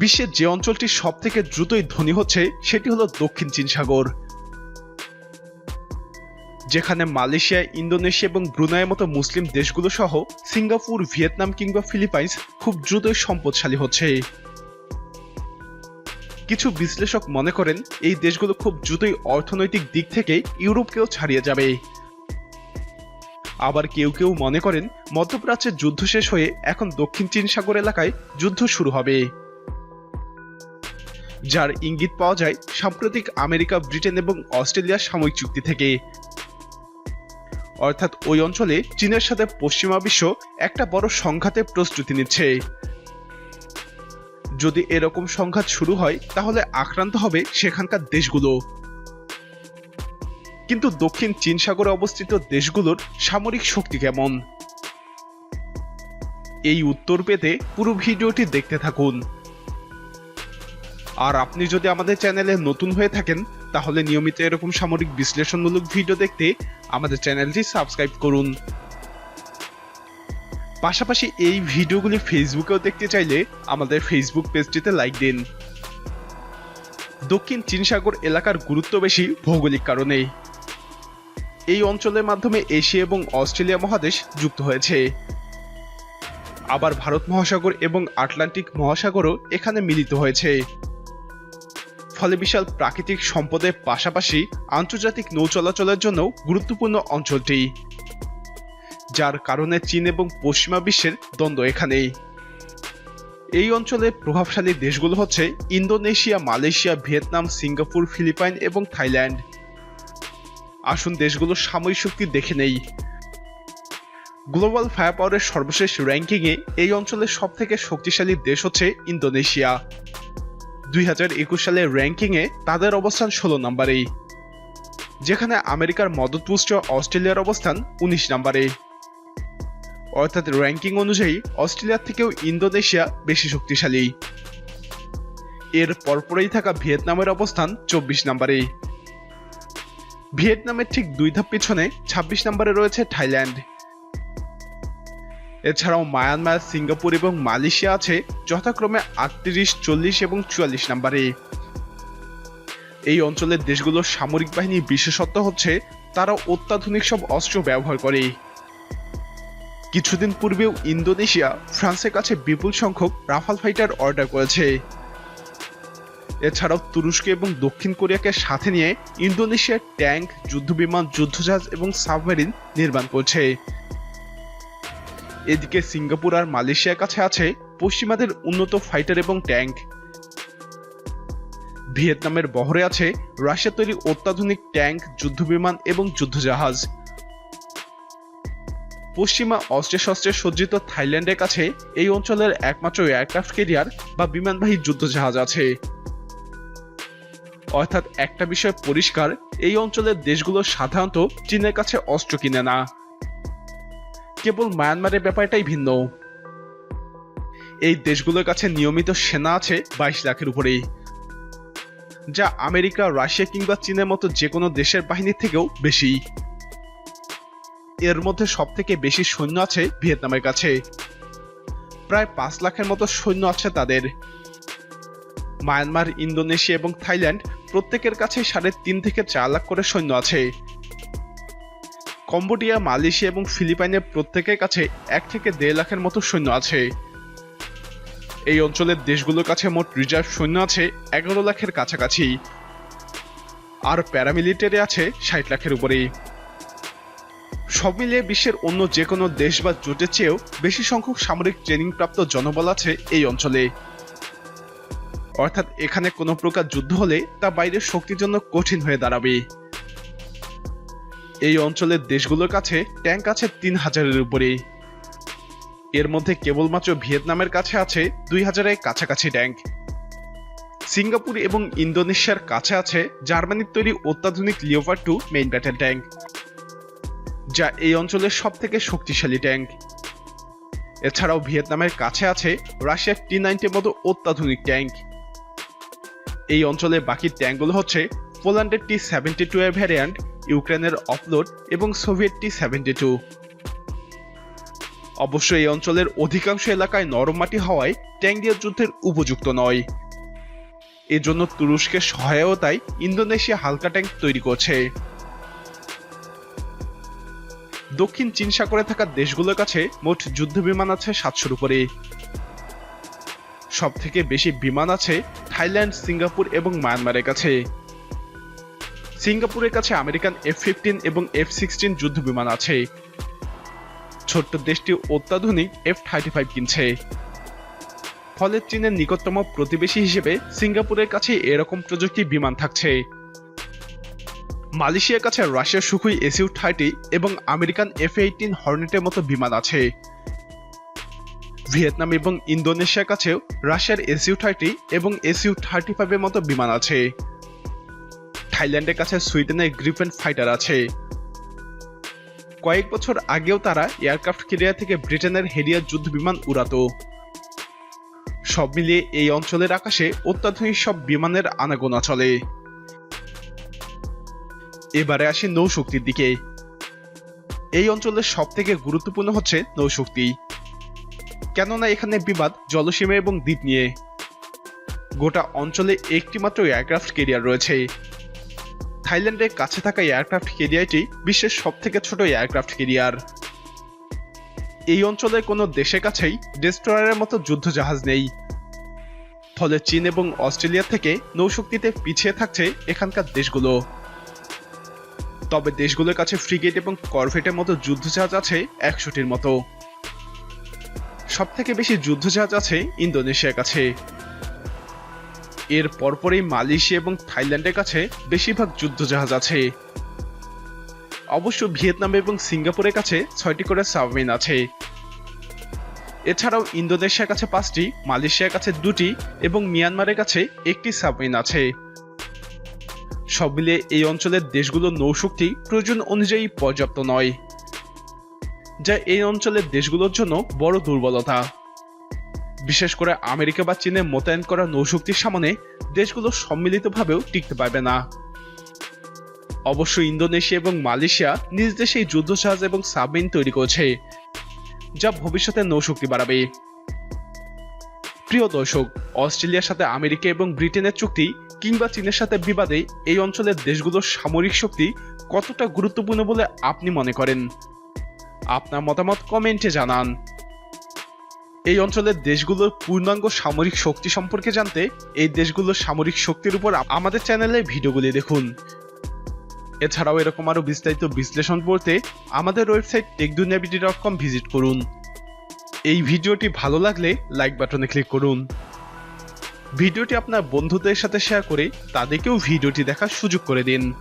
বিশ্বের যে অঞ্চলটি সব থেকে দ্রুতই ধনী হচ্ছে, সেটি হলো দক্ষিণ চীন সাগর। যেখানে মালয়েশিয়া, ইন্দোনেশিয়া এবং ব্রুনাইয়ের মতো মুসলিম দেশগুলো সহ সিঙ্গাপুর, ভিয়েতনাম কিংবা ফিলিপাইন্স খুব দ্রুতই সম্পদশালী হচ্ছে। কিছু বিশ্লেষক মনে করেন, এই দেশগুলো খুব দ্রুতই অর্থনৈতিক দিক থেকে ইউরোপকেও ছাড়িয়ে যাবে। আবার কেউ কেউ মনে করেন মধ্যপ্রাচ্যের যুদ্ধ শেষ হয়ে এখন দক্ষিণ চীন সাগর এলাকায় যুদ্ধ শুরু হবে। যার ইঙ্গিত পাওয়া যায় সাম্প্রতিক আমেরিকা, ব্রিটেন এবং অস্ট্রেলিয়ার সাময়িক চুক্তি থেকে। অর্থাৎ ওই অঞ্চলে চীনের সাথে পশ্চিমা বিশ্ব একটা বড় সংঘাতে প্রস্তুতি নিচ্ছে। যদি এরকম সংঘাত শুরু হয়, তাহলে আক্রান্ত হবে সেখানকার দেশগুলো। কিন্তু দক্ষিণ চীন সাগরে অবস্থিত দেশগুলোর সামরিক শক্তি কেমন? এই উত্তর পেতে পুরো ভিডিওটি দেখতে থাকুন। আর আপনি যদি আমাদের চ্যানেলে নতুন হয়ে থাকেন, তাহলে নিয়মিত এরকম সামরিক বিশ্লেষণমূলক ভিডিও দেখতে আমাদের চ্যানেলটি সাবস্ক্রাইব করুন। পাশাপাশি এই ভিডিওগুলি ফেসবুকেও দেখতে চাইলে আমাদের ফেসবুক পেজটিতে লাইক দিন। দক্ষিণ চীন সাগর এলাকার গুরুত্ব বেশি ভৌগোলিক কারণে। এই অঞ্চলের মাধ্যমে এশিয়া এবং অস্ট্রেলিয়া মহাদেশ যুক্ত হয়েছে। আবার ভারত মহাসাগর এবং আটলান্টিক মহাসাগরও এখানে মিলিত হয়েছে। ফলে বিশাল প্রাকৃতিক সম্পদের পাশাপাশি আন্তর্জাতিক নৌ চলাচলের জন্য গুরুত্বপূর্ণ অঞ্চলটি, যার কারণে চীন এবং পশ্চিমা বিশ্বের দ্বন্দ্ব এখানেই। এই অঞ্চলে প্রভাবশালী দেশগুলো হচ্ছে Indonesia, Malaysia, Vietnam, Singapore, Philippine এবং থাইল্যান্ড। আসুন দেশগুলোর সাময়িক শক্তি দেখে নেই। গ্লোবাল ফায়ার পাওয়ারের সর্বশেষ র্যাঙ্কিংয়ে এই অঞ্চলের সব থেকে শক্তিশালী দেশ হচ্ছে ইন্দোনেশিয়া। দুই সালের র্যাঙ্কিংয়ে তাদের অবস্থান ষোলো নম্বরেই, যেখানে আমেরিকার মদতপুষ্ট অস্ট্রেলিয়ার অবস্থান উনিশ নম্বরে। অর্থাৎ র্যাঙ্কিং অনুযায়ী অস্ট্রেলিয়ার থেকেও ইন্দোনেশিয়া বেশি শক্তিশালী। এর পরপরেই থাকা ভিয়েতনামের অবস্থান চব্বিশ নম্বরে ভিয়েতনামের ঠিক দুই ধাপ পিছনে ছাব্বিশ নম্বরে রয়েছে থাইল্যান্ড। এছাড়াও মায়ানমার, সিঙ্গাপুর এবং মালয়েশিয়া আছে যথাক্রমে আটত্রিশ, চল্লিশ এবং চুয়াল্লিশ নম্বরে। এই অঞ্চলের দেশগুলোর সামরিক বাহিনীর বিশেষত্ব হচ্ছে তারা অত্যাধুনিক সব অস্ত্র ব্যবহার করে। কিছুদিন পূর্বেও ইন্দোনেশিয়া ফ্রান্সের কাছে বিপুল সংখ্যক রাফাল ফাইটার অর্ডার করেছে। এছাড়াও তুরস্ক এবং দক্ষিণ কোরিয়াকে সাথে নিয়ে ইন্দোনেশিয়ার ট্যাঙ্ক যুদ্ধবিমান, যুদ্ধজাহাজ এবং সাবমেরিন নির্মাণ করছে। এদিকে সিঙ্গাপুর আর মালয়েশিয়ার কাছে আছে পশ্চিমাদের উন্নত ফাইটার এবং ট্যাঙ্ক। ভিয়েতনামের বহরে আছে রাশিয়া তৈরি অত্যাধুনিক ট্যাঙ্ক, যুদ্ধবিমান এবং যুদ্ধজাহাজ। পশ্চিমা অস্ত্রে শস্ত্রে সজ্জিত থাইল্যান্ডের কাছে এই অঞ্চলের একমাত্র এয়ারক্রাফট ক্যারিয়ার বা বিমানবাহী যুদ্ধজাহাজ আছে। অর্থাৎ একটা বিষয় পরিষ্কার, এই অঞ্চলের দেশগুলো সাধারণত চীনের কাছে অস্ত্র কিনে না। কেবল মায়ানমারের ব্যাপারটাই ভিন্ন। এই দেশগুলোর কাছে নিয়মিত সেনা আছে বাইশ লাখের উপরেই। যা আমেরিকা, রাশিয়া কিংবা চীনের মতো যে কোনো দেশের বাহিনীর থেকেও বেশি। এর মধ্যে সব থেকে বেশি সৈন্য আছে ভিয়েতনামের কাছে। প্রায় পাঁচ লাখের মতো সৈন্য আছে তাদের। মায়ানমার, ইন্দোনেশিয়া এবং থাইল্যান্ড প্রত্যেকের কাছে সাড়ে তিন থেকে চার লাখ করে সৈন্য আছে। কম্বোডিয়া, মালয়েশিয়া এবং ফিলিপাইনের প্রত্যেকের কাছে এক থেকে দেড় লাখের মতো সৈন্য আছে। এই অঞ্চলের দেশগুলোর কাছে মোট রিজার্ভ সৈন্য আছে এগারো লাখের কাছাকাছি। আর প্যারামিলিটারি আছে ষাট লাখের উপরেই। সব মিলিয়ে বিশ্বের অন্য যে কোনো দেশ বা জোটের চেয়েও বেশি সংখ্যক সামরিক ট্রেনিং প্রাপ্ত জনবল আছে এই অঞ্চলে। অর্থাৎ এখানে কোনো প্রকার যুদ্ধ হলে তা বাইরের শক্তির জন্য কঠিন হয়ে দাঁড়াবে। এই অঞ্চলের দেশগুলোর কাছে ট্যাঙ্ক আছে তিন হাজারের উপরে এর মধ্যে কেবলমাত্র ভিয়েতনামের কাছে আছে দুই হাজারের কাছাকাছি ট্যাঙ্ক। সিঙ্গাপুর এবং ইন্দোনেশিয়ার কাছে আছে জার্মানির তৈরি অত্যাধুনিক লিওভার টু মেইন ব্যাটেল ট্যাঙ্ক, যা এই অঞ্চলের সব থেকে শক্তিশালী ট্যাঙ্ক। এছাড়াও ভিয়েতনামের কাছে আছে রাশিয়ার টি নাইনটির মতো অত্যাধুনিক ট্যাঙ্ক। এই অঞ্চলে বাকি ট্যাঙ্কগুলো হচ্ছে পোল্যান্ডের টি সেভেন্টি টু এর ভ্যারিয়ান্ট ইউক্রেনের অফলোড এবং সোভিয়েত টি সেভেন্টি টু। অবশ্য এই অঞ্চলের অধিকাংশ এলাকায় নরম মাটি হওয়ায় ট্যাঙ্ক দিয়ে যুদ্ধের উপযুক্ত নয়। এজন্য তুরস্কের সহায়তায় ইন্দোনেশিয়া হালকা ট্যাঙ্ক তৈরি করছে। দক্ষিণ চীন সাগরে থাকা দেশগুলোর কাছে মোট যুদ্ধ বিমান আছে সাতশোর উপরে। সব থেকে বেশি বিমান আছে থাইল্যান্ড, সিঙ্গাপুর এবং মায়ানমারের কাছে। সিঙ্গাপুরের কাছে আমেরিকান এফ ফিফটিন এবং এফ সিক্সটিন যুদ্ধ বিমান আছে। ছোট্ট দেশটি অত্যাধুনিক এফ থার্টি ফাইভ কিনছে। ফলে চীনের নিকটতম প্রতিবেশী হিসেবে সিঙ্গাপুরের কাছে এরকম প্রযুক্তি বিমান থাকছে। মালয়েশিয়ার কাছে রাশিয়ার সুখুই এসইউ থার্টি এবং আমেরিকান এফ এইটিন হর্নেটের মতো বিমান আছে। ভিয়েতনাম এবং ইন্দোনেশিয়ার কাছেও রাশিয়ার এসইউ থার্টি এবং এসইউ থার্টি ফাইভের মতো বিমান আছে। থাইল্যান্ডের কাছে সুইডেনের গ্রিফেন ফাইটার আছে। কয়েক বছর আগেও তারা এয়ারক্রাফট ক্যারিয়ার থেকে ব্রিটেনের হেরিয়ার যুদ্ধ বিমান উড়াতো। সব মিলিয়ে এই অঞ্চলের আকাশে অত্যাধুনিক সব বিমানের আনাগোনা চলে। এবারে আসি নৌশক্তির দিকে। এই অঞ্চলের সব থেকে গুরুত্বপূর্ণ হচ্ছে নৌশক্তি। কেননা এখানে বিবাদ, জলসীমা এবং দ্বীপ নিয়ে। গোটা অঞ্চলে একটিমাত্র এয়ারক্রাফট কেরিয়ার রয়েছে। থাইল্যান্ডের কাছে থাকা এয়ারক্রাফট কেরিয়ারটি বিশ্বের সব থেকে ছোট এয়ারক্রাফট কেরিয়ার এই অঞ্চলের কোনো দেশের কাছেই ডেস্ট্রয়ারের মতো যুদ্ধ জাহাজ নেই। ফলে চীন এবং অস্ট্রেলিয়া থেকে নৌশক্তিতে পিছিয়ে থাকছে এখানকার দেশগুলো। তবে দেশগুলোর কাছে ফ্রিগেট এবং করভেটের মতো যুদ্ধজাহাজ আছে একশোটির মতো। সব থেকে বেশি যুদ্ধজাহাজ আছে ইন্দোনেশিয়ার কাছে। এর পরপরই মালয়েশিয়া এবং থাইল্যান্ডের কাছে বেশিরভাগ যুদ্ধজাহাজ আছে। অবশ্য ভিয়েতনাম এবং সিঙ্গাপুরের কাছে ছয়টি করে সাবমেরিন আছে। এছাড়াও ইন্দোনেশিয়ার কাছে পাঁচটি, মালয়েশিয়ার কাছে দুটি এবং মিয়ানমারের কাছে একটি সাবমেরিন আছে। সব মিলিয়ে এই অঞ্চলের দেশগুলোর নৌশক্তি প্রয়োজন অনুযায়ী পর্যাপ্ত নয়। যা এই অঞ্চলের দেশগুলোর জন্য বড় দুর্বলতা। বিশেষ করে আমেরিকা বা চীনে মোতায়েন করা নৌশক্তির সামনে দেশগুলো সম্মিলিতভাবেও টিকতে পারবে না। অবশ্য ইন্দোনেশিয়া এবং মালয়েশিয়া নিজ দেশে যুদ্ধজাহাজ এবং সাবমেরিন তৈরি করছে, যা ভবিষ্যতে নৌশক্তি বাড়াবে। প্রিয় দর্শক, অস্ট্রেলিয়ার সাথে আমেরিকা এবং ব্রিটেনের চুক্তি কিংবা চীনের সাথে বিবাদে এই অঞ্চলের দেশগুলোর সামরিক শক্তি কতটা গুরুত্বপূর্ণ বলে আপনি মনে করেন? আপনার মতামত কমেন্টে জানান। এই অঞ্চলের দেশগুলোর পূর্ণাঙ্গ সামরিক শক্তি সম্পর্কে জানতে এই দেশগুলোর সামরিক শক্তির উপর আমাদের চ্যানেলে ভিডিওগুলি দেখুন। এছাড়াও এরকম আরও বিস্তারিত বিশ্লেষণ পড়তে আমাদের website Techduniyabd dot com visit করুন। এই ভিডিওটি ভালো লাগলে লাইক বাটনে ক্লিক করুন। ভিডিওটি আপনার বন্ধুদের সাথে শেয়ার করে তাদেরকেও ভিডিওটি দেখার সুযোগ করে দিন।